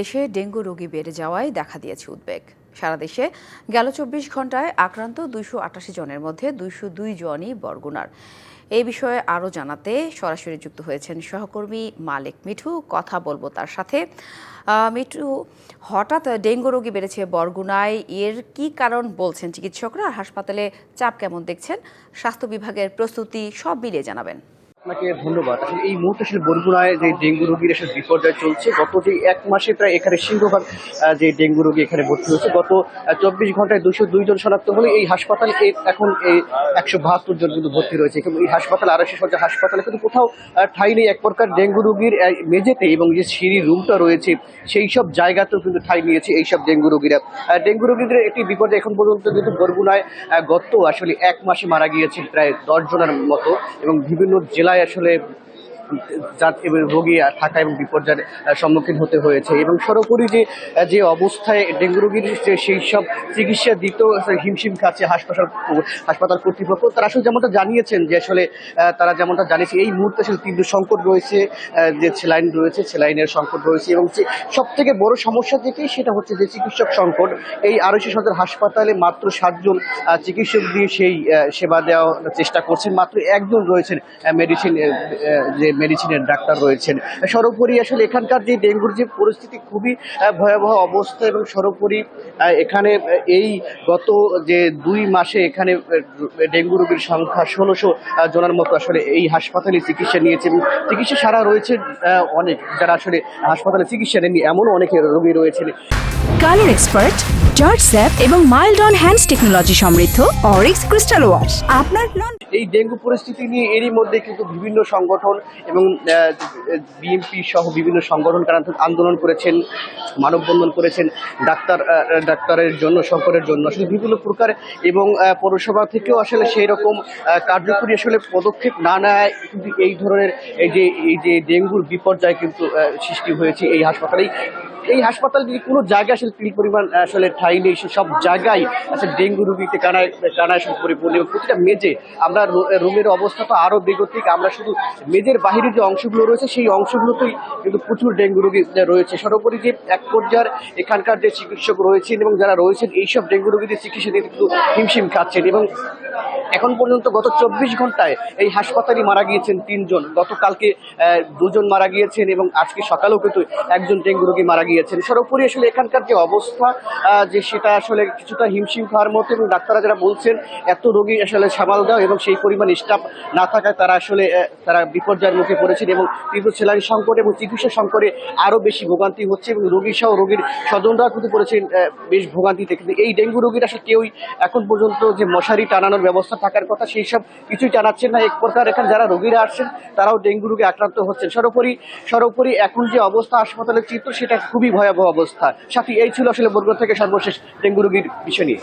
দেশে ডেঙ্গু রোগী বেড়ে যাওয়ায় দেখা দিয়েছে উদ্বেগ। সারা দেশে গেল চব্বিশ ঘন্টায় আক্রান্ত দুইশো আটাশি জনের মধ্যে দুইশো দুই জনই বরগুনার। এই বিষয়ে আরও জানাতে সরাসরি যুক্ত হয়েছেন সহকর্মী মালিক মিঠু। কথা বলব তার সাথে। মিঠু, হঠাৎ ডেঙ্গু রোগী বেড়েছে বরগুনায়, এর কি কারণ বলছেন চিকিৎসকরা? হাসপাতালে চাপ কেমন দেখছেন? স্বাস্থ্য বিভাগের প্রস্তুতি সব মিলিয়ে জানাবেন। আপনাকে ধন্যবাদ। আসলে এই মুহূর্তে আসলে বরগুনায় যে ডেঙ্গু রোগীর আসলে বিপর্যয় চলছে, গত যে এক মাসে প্রায় এখানে সিংহভাগ যে ডেঙ্গু রোগী এখানে ভর্তি হয়েছে, গত চব্বিশ ঘন্টায় দুশো দুই জন শনাক্ত হলে এই হাসপাতালে এখন এই একশো বাহাত্তর জন কিন্তু ভর্তি রয়েছে। কিন্তু এই হাসপাতাল আড়াইশো সজ্জা হাসপাতালে কিন্তু কোথাও ঠাঁই নেই। এক প্রকার ডেঙ্গু রোগীর মেঝেতে এবং যে সিঁড়ি রুমটা রয়েছে, সেই সব জায়গাতেও কিন্তু ঠাঁই নিয়েছে এই সব ডেঙ্গু রোগীরা। ডেঙ্গু রোগীদের একটি বিপর্যয় এখন পর্যন্ত কিন্তু বরগুনায় গত আসলে এক মাসে মারা গিয়েছে প্রায় দশ জনের মতো এবং বিভিন্ন জেলায় আসলে রোগী থাকা এবং বিপর্যয়ের সম্মুখীন হতে হয়েছে। এবং সর্বোপরি যে যে অবস্থায় ডেঙ্গু রোগীর সেই সব চিকিৎসা আসলে হিমশিম খাচ্ছে হাসপাতাল হাসপাতাল কর্তৃপক্ষ, তারা আসলে যেমনটা জানিয়েছেন যে আসলে তারা যেমনটা জানিয়েছে, এই মুহূর্তে আসলে তীব্র সংকট রয়েছে যে সেলাইন রয়েছে সেলাইনের সংকট রয়েছে এবং সব থেকে বড় সমস্যা যেটি, সেটা হচ্ছে যে চিকিৎসক সংকট। এই আড়াইশো সদর হাসপাতালে মাত্র সাতজন চিকিৎসক দিয়ে সেই সেবা দেওয়ার চেষ্টা করছেন। মাত্র একজন রয়েছেন মেডিসিন যে মেডিসিনের ডাক্তার রয়েছেন। সর্বোপরি আসলে এখানকার যে ডেঙ্গুর যে পরিস্থিতি খুবই ভয়াবহ অবস্থা এবং সর্বোপরি এখানে এই গত যে দুই মাসে এখানে ডেঙ্গু রোগীর সংখ্যা ষোলোশো জনের মতো আসলে এই হাসপাতালে চিকিৎসা নিয়েছে এবং চিকিৎসা সারা রয়েছে অনেক যারা আসলে হাসপাতালে চিকিৎসা নেননি এমন অনেক রোগী রয়েছেন। কালার এক্সপার্ট জর্জ স্যাপ এবং মাইল্ড অন হ্যান্ডস টেকনোলজি সমৃদ্ধ অরিক্স ক্রিস্টাল ওয়াশ। আপনার লন এই ডেঙ্গু পরিস্থিতি নিয়ে এরই মধ্যে কিন্তু বিভিন্ন সংগঠন এবং বিএনপি সহ বিভিন্ন সংগঠন তারা আন্দোলন করেছেন, মানববন্ধন করেছেন, ডাক্তার ডাক্তারের জন্য সংকটের জন্য। আসলে বিভিন্ন প্রকার এবং পৌরসভা থেকেও আসলে সেই রকম কার্যকরী আসলে পদক্ষেপ না নেয়। কিন্তু এই ধরনের এই যে এই যে ডেঙ্গুর বিপর্যয় কিন্তু সৃষ্টি হয়েছে এই হাসপাতালেই। এই হাসপাতাল যদি কোনো জায়গায় আসলে তিল পরিমাণ আসলে ঠাই নেই সব জায়গায় আসলে ডেঙ্গু রোগীতে কানায় কানায় আসলে পরিপূর্ণ। এবং প্রতিটা মেজে আমরা রুমের অবস্থা তো আরও বেগতিক, আমরা শুধু মেজের বাহিরে যে অংশগুলো রয়েছে, সেই অংশগুলোতেই কিন্তু প্রচুর ডেঙ্গু রোগী রয়েছে। সর্বোপরি যে এক পর্যায়ের এখানকার যে চিকিৎসক রয়েছেন এবং যারা রয়েছেন, এইসব ডেঙ্গু রোগীদের চিকিৎসা কিন্তু হিমশিম খাচ্ছেন এবং এখন পর্যন্ত গত চব্বিশ ঘন্টায় এই হাসপাতালে মারা গিয়েছেন তিনজন। গতকালকে দুজন মারা গিয়েছেন এবং আজকে সকালেও কিন্তু একজন ডেঙ্গু রোগী মারা গিয়েছেন। সর্বোপরি আসলে এখানকার যে অবস্থা যে সেটা আসলে কিছুটা হিমশিম খাওয়ার মতো এবং ডাক্তাররা যারা বলছেন, এত রোগী আসলে সামাল দাও এবং সেই পরিমাণ স্টাফ না থাকায় তারা আসলে তারা বিপর্যয়ের মুখে পড়েছেন এবং তীব্র সেলাইন সংকট এবং চিকিৎসা সংকটে আরও বেশি ভোগান্তি হচ্ছে এবং রোগী সহ রোগীর স্বজনরা কিন্তু পড়েছেন বেশ ভোগান্তিতে। কিন্তু এই ডেঙ্গু রোগীর আসলে কেউই এখন পর্যন্ত যে মশারি টানানোর ব্যবস্থা থাকার কথা, সেই সব কিছুই জানাচ্ছেন না। এক প্রকার এখানে যারা রোগীরা আসছেন, তারাও ডেঙ্গু রোগে আক্রান্ত হচ্ছেন। সর্বোপরি সর্বোপরি এখন যে অবস্থা হাসপাতালের চিত্র, সেটা খুবই ভয়াবহ অবস্থা। সাথী, এই ছিল আসলে বরগুনা থেকে সর্বশেষ ডেঙ্গু রোগীর বিষয় নিয়ে।